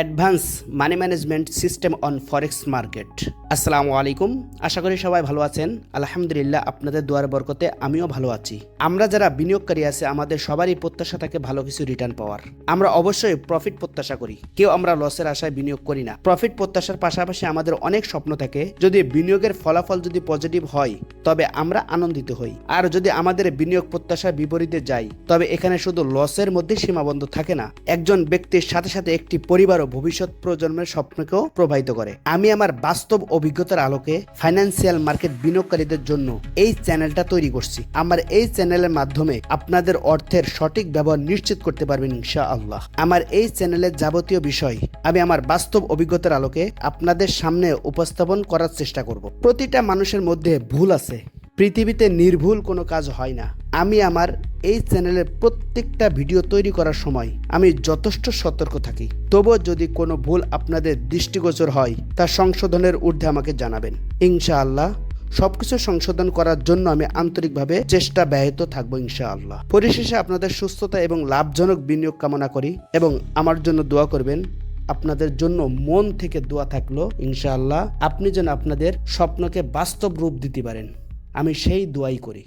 Advance money management system on forex market. আসসালামু আলাইকুম। আশা করি সবাই ভালো আছেন। আলহামদুলিল্লাহ আপনাদের দুয়ার বরকতে আমিও ভালো আছি। আমরা যারা বিনিয়োগকারী আছে, আমাদের সবারই প্রত্যাশা থাকে ভালো কিছু রিটার্ন পাওয়ার। আমরা অবশ্যই প্রফিট প্রত্যাশা করি। কেউ আমরা লসের আশায় বিনিয়োগ করি না। প্রফিট প্রত্যাশার পাশাপাশি আমাদের অনেক স্বপ্ন থাকে। যদি বিনিয়োগের ফলাফল যদি পজিটিভ হয়, তবে আমরা আনন্দিত হই। আর যদি আমাদের বিনিয়োগ প্রত্যাশার বিপরীতে যাই তবে এখানে শুধু লসের মধ্যে সীমাবদ্ধ থাকে না। একজন ব্যক্তির সাথে সাথে একটি পরিবার ও ভবিষ্যৎ প্রজন্মের স্বপ্নকেও প্রভাবিত করে। আমি আমার বাস্তব অভিজ্ঞতার আলোকে ফাইন্যান্সিয়াল মার্কেট বিনিয়োগকারীদের জন্য এই চ্যানেলটা তৈরি করছি। আমার এই চ্যানেলের মাধ্যমে আপনাদের অর্থের সঠিক ব্যবহার নিশ্চিত করতে পারবেন ইনশা আল্লাহ আমার এই চ্যানেলের যাবতীয় বিষয় আমি আমার বাস্তব অভিজ্ঞতার আলোকে আপনাদের সামনে উপস্থাপন করার চেষ্টা করব। প্রতিটা মানুষের মধ্যে ভুল আছে। পৃথিবীতে নির্ভুল কোনো কাজ হয় না। আমি আমার এই চ্যানেলের প্রত্যেকটা ভিডিও তৈরি করার সময় আমি যথেষ্ট সতর্ক থাকি। তবুও যদি কোনো ভুল আপনাদের দৃষ্টিগোচর হয়, তা সংশোধনের ঊর্ধ্বে আমাকে জানাবেন। ইনশাআল্লাহ, সবকিছু সংশোধন করার জন্য আমি আন্তরিকভাবে চেষ্টা ব্যাহত থাকব ইনশাআল্লাহ। পরিশেষে আপনাদের সুস্থতা এবং লাভজনক বিনিয়োগ কামনা করি এবং আমার জন্য দোয়া করবেন, আপনাদের জন্য মন থেকে দোয়া থাকল ইনশাআল্লাহ, আপনি যেন আপনাদের স্বপ্নকে বাস্তব রূপ দিতে পারেন। আমি সেই দোয়াই করি।